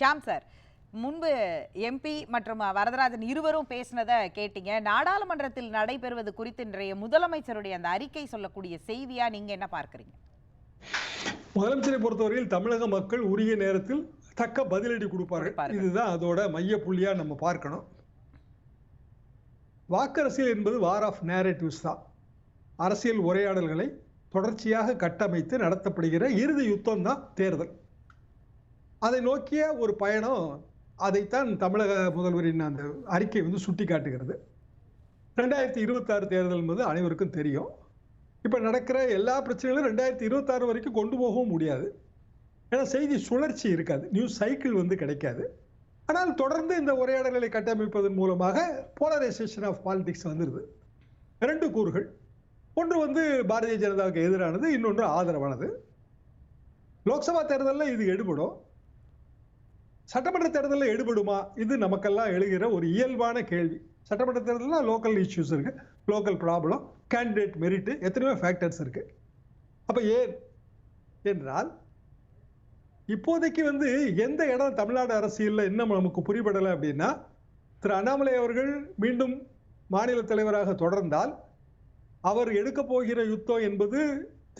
Shyam sir முன்பு MP மற்றும் வரதராஜன் இருவரும் பேசினதை கேட்டீங்க. நாடாளுமன்றத்தில் நடைபெறுவது குறித்து இன்றைய முதலமைச்சருடைய அந்த அறிக்கை சொல்லக்கூடிய செய்தியா? நீங்க என்ன பார்க்கறீங்க? முதலமைச்சரை பொறுத்தவரையில் தமிழக மக்கள் உரிய நேரத்தில் தக்க பதிலடி கொடுப்பார்கள். கொடுப்பார்கள். இதுதான் அதோட மைய புள்ளியா நம்ம பார்க்கணும். வாக்கரசியல் என்பது வார் ஆஃப் நேரேட்டிவ்ஸ் தான். அரசியல் உரையாடல்களை தொடர்ச்சியாக கட்டமைத்து நடத்தப்படுகிற இறுதி யுத்தம் தான் தேர்தல். அதை நோக்கிய ஒரு பயணம் அதைத்தான் தமிழக முதல்வரின் அந்த அறிக்கை வந்து சுட்டி காட்டுகிறது ரெண்டாயிரத்தி இருபத்தாறு தேர்தல் என்பது அனைவருக்கும் தெரியும். இப்போ நடக்கிற எல்லா பிரச்சனைகளும் ரெண்டாயிரத்தி இருபத்தாறு வரைக்கும் கொண்டு போகவும் முடியாது. ஏன்னா செய்தி சுழற்சி இருக்காது. நியூஸ் சைக்கிள் வந்து கிடைக்காது. ஆனால் தொடர்ந்து இந்த உரையாடல்களை கட்டமைப்பதன் மூலமாக போலரைசேஷன் ஆஃப் பாலிடிக்ஸ் வந்துடுது ரெண்டு கூறுகள். ஒன்று வந்து பாரதிய ஜனதாவுக்கு எதிரானது இன்னொன்று ஆதரவானது. லோக்சபா தேர்தலில் இது எடுபடும். சட்டமன்ற தேர்தலில் எடுபடுமா இது நமக்கெல்லாம் எழுகிற ஒரு இயல்பான கேள்வி. சட்டமன்ற தேர்தலில் லோக்கல் இஷ்யூஸ் இருக்கு. லோக்கல் ப்ராப்ளம் கேண்டிடேட் மெரிட் எத்தனையோ ஃபேக்டர்ஸ் இருக்கு. அப்போ ஏன்? என்றால் இப்போதைக்கு வந்து எந்த இடம் தமிழ்நாடு அரசியலில் இன்னும் நமக்கு புரிபடலை அப்படின்னா திரு அண்ணாமலை அவர்கள் மீண்டும் மாநில தலைவராக தொடர்ந்தால் அவர் எடுக்க போகிற யுத்தம் என்பது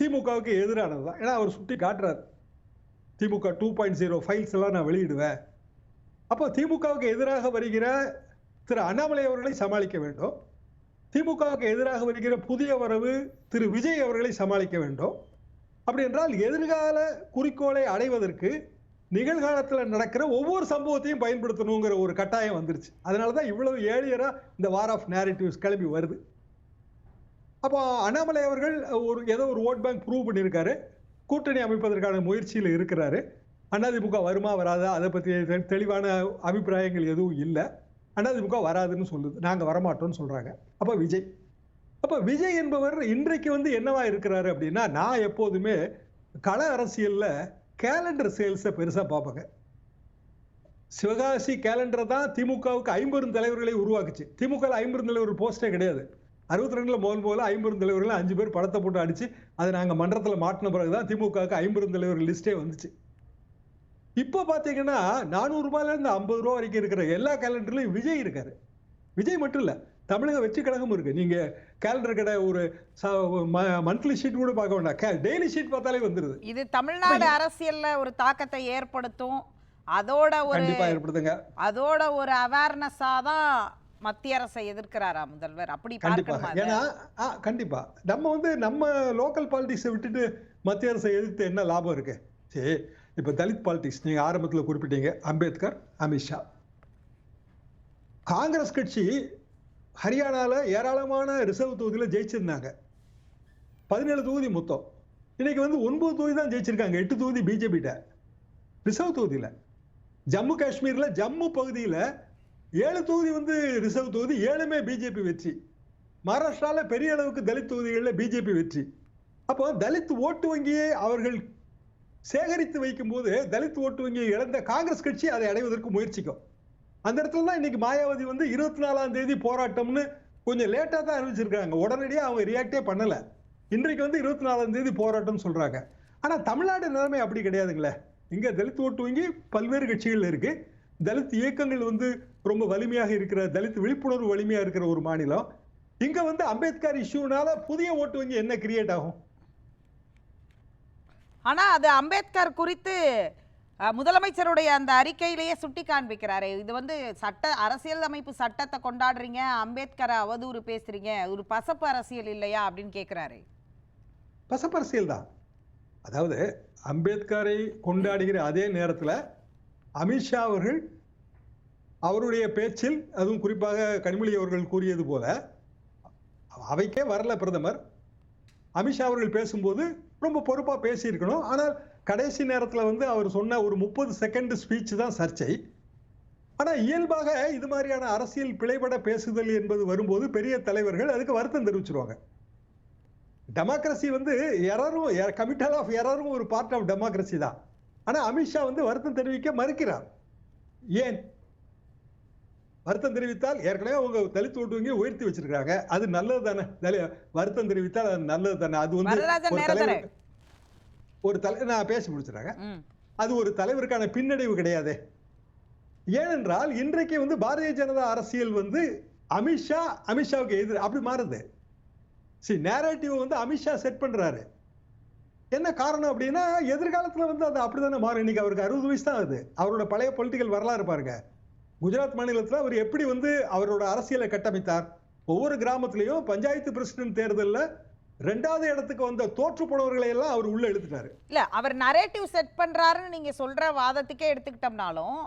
திமுகவுக்கு எதிரானது தான் ஏன்னா அவர் சுட்டி காட்டுறார். DMK two point zero files எல்லாம் நான் வெளியிடுவேன். அப்போ திமுகவுக்கு எதிராக வருகிற திரு அண்ணாமலை அவர்களை சமாளிக்க வேண்டும். திமுகவுக்கு எதிராக வருகிற புதிய வரவு திரு விஜய் அவர்களை சமாளிக்க வேண்டும். அப்படி என்றால் எதிர்கால குறிக்கோளை அடைவதற்கு நிகழ்காலத்தில் நடக்கிற ஒவ்வொரு சம்பவத்தையும் பயன்படுத்தணுங்கிற ஒரு கட்டாயம் வந்துருச்சு. அதனால தான் இவ்வளவு ஏழியராக இந்த வார் ஆஃப் நேரட்டிவ்ஸ் கிளம்பி வருது. அப்போ அண்ணாமலை அவர்கள் ஒரு ஏதோ ஒரு ஓட் பேங்க் ப்ரூவ் பண்ணியிருக்காரு. கூட்டணி அமைப்பதற்கான முயற்சியில் இருக்கிறாரு. அதிமுக வருமா வராதா? அதை பற்றி தெளிவான அபிப்பிராயங்கள் எதுவும் இல்லை. அதிமுக வராதுன்னு சொல்லுது. நாங்கள் வரமாட்டோம்னு சொல்கிறாங்க அப்போ விஜய். அப்போ விஜய் என்பவர் இன்றைக்கு வந்து என்னவா இருக்கிறாரு அப்படின்னா நான் எப்போதுமே கள அரசியலில் கேலண்டர் சேல்ஸை பெருசாக பார்ப்பேங்க. சிவகாசி கேலண்டர் தான் திமுகவுக்கு ஐம்பெரும் தலைவர்களை உருவாக்குச்சு. திமுக ஐம்பெரும் தலைவர் போஸ்டே கிடையாது. அறுபத்தி ரெண்டுல முதல் முதல்ல ஐம்பெரும் தலைவர்கள் அஞ்சு பேர் படத்தை போட்டு அடிச்சு அதை நாங்க மன்றத்துல மாட்டின பிறகுதான் திமுகவுக்கு ஐம்பெரும் தலைவர் லிஸ்டே வந்துச்சு. இப்போ பாத்தீங்கன்னா நானூறு ரூபாயில இருந்து ஐம்பது ரூபா வரைக்கும் இருக்கிற எல்லா கேலண்டர்லயும் விஜய் இருக்காரு. விஜய் மட்டும் இல்ல தமிழக வெற்றி கழகம் இருக்கு. நீங்க கேலண்டர் கடை ஒரு மந்த்லி ஷீட் கூட பார்க்க வேண்டாம். டெய்லி ஷீட் பார்த்தாலே வந்துருது. இது தமிழ்நாடு அரசியல்ல ஒரு தாக்கத்தை ஏற்படுத்தும். அதோட ஒரு அதோட ஒரு அவேர்னஸா தான் மத்திய அரசை எதிர்க்கிறாரா முதல்வர்? அப்படி அதை? ஏன்னா கண்டிப்பா. நம்ம வந்து நம்ம லோக்கல் பாலிடிக்ஸை விட்டுட்டு மத்திய அரசை எதிர்த்து என்ன லாபம் இருக்கு? சரி இப்போ தலித் பாலிடிக்ஸ் நீங்க ஆரம்பத்துல குறிப்பிட்டீங்க. அம்பேத்கர் அமித்ஷா காங்கிரஸ் கட்சி ஹரியானால ஏராளமான ரிசர்வ் தொகுதியில ஜெயிச்சிருந்தாங்க. பதினேழு தொகுதி மொத்தம். இன்னைக்கு வந்து ஒன்பது தொகுதி தான் ஜெயிச்சிருக்காங்க. எட்டு தொகுதி பிஜேபிட்ட ரிசர்வ் தொகுதியில. ஜம்மு காஷ்மீர்ல ஜம்மு பகுதியில ஏழு தொகுதி வந்து ரிசர்வ் தொகுதி ஏழுமே பிஜேபி வெற்றி. மகாராஷ்டிராவில் பெரிய அளவுக்கு தலித் தொகுதிகளில் பிஜேபி வெற்றி. அப்போ தலித் ஓட்டு வங்கியை அவர்கள் சேகரித்து வைக்கும்போது தலித் ஓட்டு வங்கியை இழந்த காங்கிரஸ் கட்சி அதை அடைவதற்கு முயற்சிக்கும். அந்த இடத்துல தான் இன்னைக்கு மாயாவதி வந்து இருபத்தி நாலாம் தேதி போராட்டம்னு கொஞ்சம் லேட்டாக தான் அறிவிச்சிருக்காங்க உடனடியாக அவங்க ரியாக்டே பண்ணலை. இன்றைக்கு வந்து இருபத்தி நாலாம் தேதி போராட்டம்னு சொல்கிறாங்க ஆனால் தமிழ்நாடு நிலைமை அப்படி கிடையாதுங்களே. இங்கே தலித் ஓட்டு வங்கி பல்வேறு கட்சிகள் இருக்குது தலித் இயக்கங்கள் வந்து ரொம்ப வலிமையாக இருக்கிற தலித் விழிப்புணர்வு வலிமையா இருக்கிற ஒரு மாநிலம். இங்க வந்து அம்பேத்கர் இஷ்யூனால புதிய ஓட்டு வங்கி என்ன கிரியேட் ஆகும்? ஆனா அது அம்பேத்கர் குறித்து முதலமைச்சருடைய அந்த அறிக்கையிலேயே சுட்டி காண்பிக்கிறாரு. இது வந்து சட்ட அரசியல் அமைப்பு சட்டத்தை கொண்டாடுறீங்க அம்பேத்கரை அவதூறு பேசுறீங்க ஒரு பசப்பு அரசியல் இல்லையா அப்படின்னு கேக்குறாரு. பசப்பரசியல் தான். அதாவது அம்பேத்கரை கொண்டாடுகிற அதே நேரத்துல அமித்ஷா அவர்கள் அவருடைய பேச்சில் அதுவும் குறிப்பாக கனிமொழி அவர்கள் கூறியது போல அவைக்கே வரல பிரதமர். அமித்ஷா அவர்கள் பேசும்போது ரொம்ப பொறுப்பாக பேசியிருக்கணும். ஆனால் கடைசி நேரத்தில் வந்து அவர் சொன்ன ஒரு முப்பது செகண்ட் ஸ்பீச் தான் சர்ச்சை. ஆனால் இயல்பாக இது மாதிரியான அரசியல் பிழைபட பேசுதல் என்பது வரும்போது பெரிய தலைவர்கள் அதுக்கு வருத்தம் தெரிவிச்சிருவாங்க. டெமோக்ரஸி வந்து எரரும் கமிட்டல் ஆஃப் எரரும் ஒரு பார்ட் ஆஃப் டெமோக்ரஸி தான். ஆனா அமித்ஷா வந்து வருத்தம் தெரிவிக்க மறுக்கிறார். ஏன்? வருத்தம் தெரிவித்தால் ஏற்கனவே அவங்க தலித் ஓட்டு வங்கி உயர்த்தி வச்சிருக்காங்க அது நல்லது தானே? வருத்தம் தெரிவித்தால் அது நல்லது தானே? அது வந்து ஒரு தலைவர் ஒரு தலை நான் பேசி முடிச்சிடுறேங்க ம். அது ஒரு தலைவருக்கான பின்னடைவு கிடையாதே. ஏனென்றால் இன்றைக்கு வந்து பாரதிய ஜனதா அரசியல் வந்து அமித்ஷா அமித்ஷாவுக்கு எதிர் அப்படி மாறுது. சி நேரேட்டிவ் வந்து அமித்ஷா செட் பண்றாரு. என்ன காரணம் அப்படின்னா எதிர்காலத்தில் வந்து அது அப்படிதானே மாறும்? இன்னைக்கு அவருக்கு அறுபது வயசு தான் ஆகுது. அவரோட பழைய பொலிட்டிக்கல் வரலாறு பாருங்க. குஜராத் மாநிலத்தில் அவர் எப்படி வந்து அவரோட அரசியலை கட்டமைத்தார்? ஒவ்வொரு கிராமத்திலையும் பஞ்சாயத்து பிரசிடென்ட் தேர்தலில் ரெண்டாவது இடத்துக்கு வந்த தோற்று போனவர்களை எல்லாம் அவர் உள்ள எடுத்துட்டாரு இல்ல அவர் நரேட்டிவ் செட் பண்றாருன்னு நீங்க சொல்ற வாதத்துக்கே எடுத்துக்கிட்டோம்னாலும்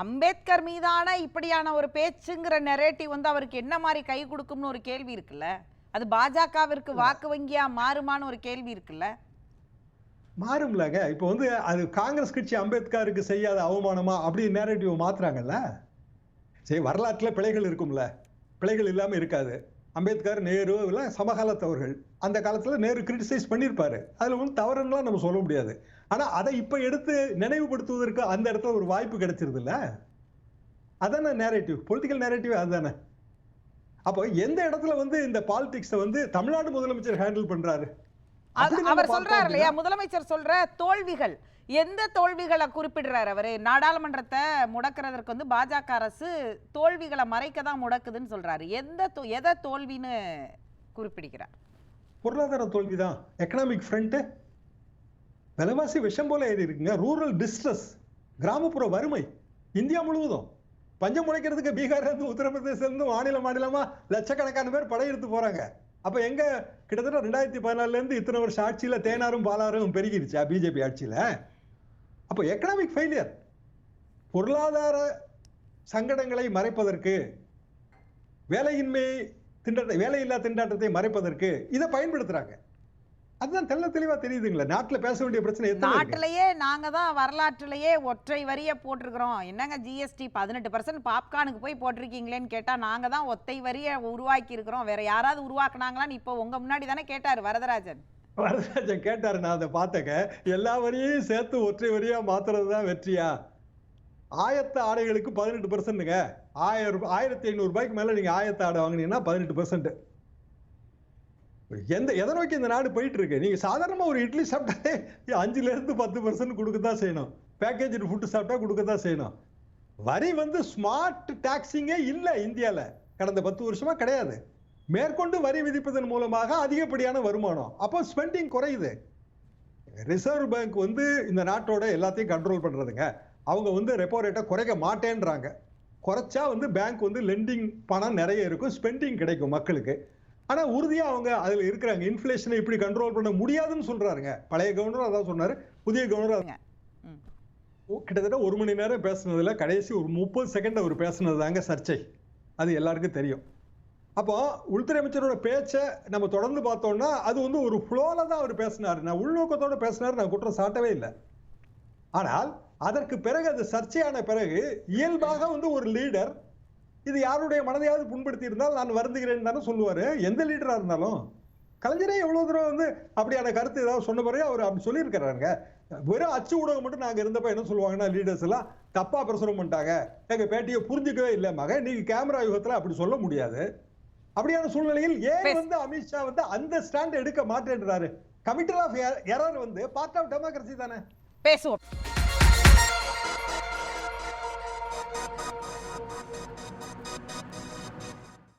அம்பேத்கர் மீதான இப்படியான ஒரு பேச்சுங்கிற நெரேட்டிவ் வந்து அவருக்கு என்ன மாதிரி கை கொடுக்கும்னு ஒரு கேள்வி இருக்குல்ல? அது பாஜகவிற்கு வாக்கு வங்கியா மாறுமான்னு ஒரு கேள்வி இருக்குல்ல? மாறும்லங்க. இப்போ வந்து அது காங்கிரஸ் கட்சி அம்பேத்கருக்கு செய்யாத அவமானமா அப்படி நேரடிவ் மாத்துறாங்கல்ல? சரி வரலாற்றுல பிழைகள் இருக்கும்ல. பிழைகள் இல்லாம இருக்காது. அம்பேத்கர் நேரு எல்லாம் சமகாலத்தவர்கள். அந்த காலத்துல நேரு கிரிட்டிசைஸ் பண்ணியிருப்பாரு அதுல ஒன்றும் தவறுலாம் நம்ம சொல்ல முடியாது. ஆனா அதை இப்ப எடுத்து நினைவுபடுத்துவதற்கு அந்த இடத்துல ஒரு வாய்ப்பு கிடைச்சிருது இல்ல அதானே நேரேட்டிவ் பொலிட்டிக்கல் நேரேட்டிவ் அதுதானே அப்போ எந்த இடத்துல வந்து இந்த பாலிடிக்ஸை வந்து தமிழ்நாடு முதலமைச்சர் ஹேண்டில் பண்றாரு? அவர் சொல்றாரு இல்லையா? முதலமைச்சர் சொல்ற தோல்விகள் எந்த தோல்விகளை குறிப்பிடுறாரு அவரு? நாடாளுமன்றத்தை முடக்கிறதற்கு வந்து பாஜக அரசு தோல்விகளை மறைக்க தான் முடக்குதுன்னு சொல்றாரு. எந்த எதை தோல்வின்னு குறிப்பிடுகிறார்? பொருளாதார தோல்விதான். எக்கனாமிக் ஃப்ரண்ட் விலைவாசி விஷம் போல ஏறி இருக்குங்க. ரூரல் டிஸ்ட்ரஸ் கிராமப்புற வறுமை இந்தியா முழுவதும். பஞ்சம் முளைக்கிறதுக்கு பீகார்ல இருந்து உத்தரப்பிரதேசம் இருந்து மாநில மாநிலமா லட்சக்கணக்கான பேர் படையெடுத்து போறாங்க. அப்ப எங்க கிட்டத்தட்ட ரெண்டாயிரத்தி பதினாலுல இருந்து இத்தனை வருஷம் ஆட்சியில தேனாரும் பாலாரும் பெருகிருச்சா பிஜேபி ஆட்சியில? அப்ப எக்கனாமிக் ஃபெயிலியர் பொருளாதார சங்கடங்களை மறைப்பதற்கு வேலையின்மை திண்டாட்ட வேலையில்லா திண்டாட்டத்தை மறைப்பதற்கு இதை பயன்படுத்துறாங்க. அதுதான் தெள்ள தெளிவா தெரியுதுங்களா. நாட்டுல பேச வேண்டிய பிரச்சனை? நாட்டிலேயே நாங்க தான் வரலாற்றிலேயே ஒற்றை வரிய போட்டிருக்கிறோம். என்னங்க ஜிஎஸ்டி பதினெட்டு பர்சன்ட் பாப்கார்னுக்கு போய் போட்டிருக்கீங்களேன்னு கேட்டா நாங்க தான் ஒத்தை வரிய உருவாக்கி இருக்கிறோம் வேற யாராவது உருவாக்குனாங்களான்னு இப்போ உங்க முன்னாடி தானே கேட்டாரு வரதராஜன். வரதராஜன் கேட்டாரு நான் அதை பார்த்தேங்க. எல்லா வரியையும் சேர்த்து ஒற்றை வரியா மாத்துறது தான் வெற்றியா? ஆயத்த ஆடைகளுக்கு பதினெட்டு பர்சன்ட்டுங்க ஆயிரம் ஆயிரத்தி ஐநூறு ரூபாய்க்கு மேல நீங்க ஆயத்த ஆடை வாங்குனீங்கன்னா பதினெட்டு பர்சன்ட் எந்த எதை நோக்கி இந்த நாடு போயிட்டு இருக்கு நீங்க சாதாரணமா ஒரு இட்லி சாப்பிட்டாலே அஞ்சுல இருந்து பத்து பர்சன்ட் கொடுக்க தான் செய்யணும். பேக்கேஜ் ஃபுட்டு சாப்பிட்டா கொடுக்க தான் செய்யணும். வரி வந்து ஸ்மார்ட் டாக்ஸிங்கே இல்லை இந்தியாவில் கடந்த பத்து வருஷமா கிடையாது. மேற்கொண்டு வரி விதிப்பதன் மூலமாக அதிகப்படியான வருமானம். அப்போ ஸ்பெண்டிங் குறையுது. ரிசர்வ் பேங்க் வந்து இந்த நாட்டோட எல்லாத்தையும் கண்ட்ரோல் பண்ணுறதுங்க அவங்க வந்து ரெப்போ ரேட்டை குறைக்க மாட்டேன்றாங்க. குறைச்சா வந்து பேங்க் வந்து லெண்டிங் பணம் நிறைய இருக்கும். ஸ்பெண்டிங் கிடைக்கும் மக்களுக்கு. ஆனா உறுதியா அவங்க அதுல இருக்கிறாங்க. இன்ஃப்ளேஷனை இப்படி கண்ட்ரோல் பண்ண முடியாதுன்னு சொல்றாருங்க. பழைய கவர்னர் அதான் சொன்னாரு. புதிய கவர்னர். கிட்டத்தட்ட ஒரு மணி நேரம் பேசுனதுல கடைசி ஒரு முப்பது செகண்ட் அவர் பேசுனது தாங்க சர்ச்சை. அது எல்லாருக்கும் தெரியும். அப்போ உள்துறை அமைச்சரோட பேச்சை நம்ம தொடர்ந்து பார்த்தோம்னா அது வந்து ஒரு ஃப்ளோல தான் அவர் பேசினாரு. நான் உள்நோக்கத்தோட பேசினாரு நான் குற்றம் சாட்டவே இல்லை. ஆனால் அதற்கு பிறகு அது சர்ச்சையான பிறகு இயல்பாக வந்து ஒரு லீடர் இது யாருடைய மனதையாவது புண்படுத்தி இருந்தால் நான் வருந்துகிறேன் தானே சொல்லுவாரு. எந்த லீடரா இருந்தாலும். கலைஞரே எவ்வளவு தூரம் வந்து அப்படியான கருத்து ஏதாவது சொன்ன பிறகு அவர் அப்படி சொல்லியிருக்கிறாருங்க. வெறும் அச்சு ஊடகம் மட்டும் நாங்க இருந்தப்ப என்ன சொல்லுவாங்கன்னா லீடர்ஸ் எல்லாம் தப்பா பிரசுரம் பண்ணிட்டாங்க. எங்க பேட்டியை புரிஞ்சுக்கவே இல்லை மக நீங்க கேமரா யுகத்துல அப்படி சொல்ல முடியாது. அப்படியான சூழ்நிலையில் ஏன். வந்து அமித்ஷா வந்து அந்த ஸ்டாண்ட் எடுக்க மாட்டேன்றாரு? கமிட்டல் ஆஃப் எரர் வந்து பார்ட் ஆஃப் டெமோக்ரஸி தானே. பேசுவோம்.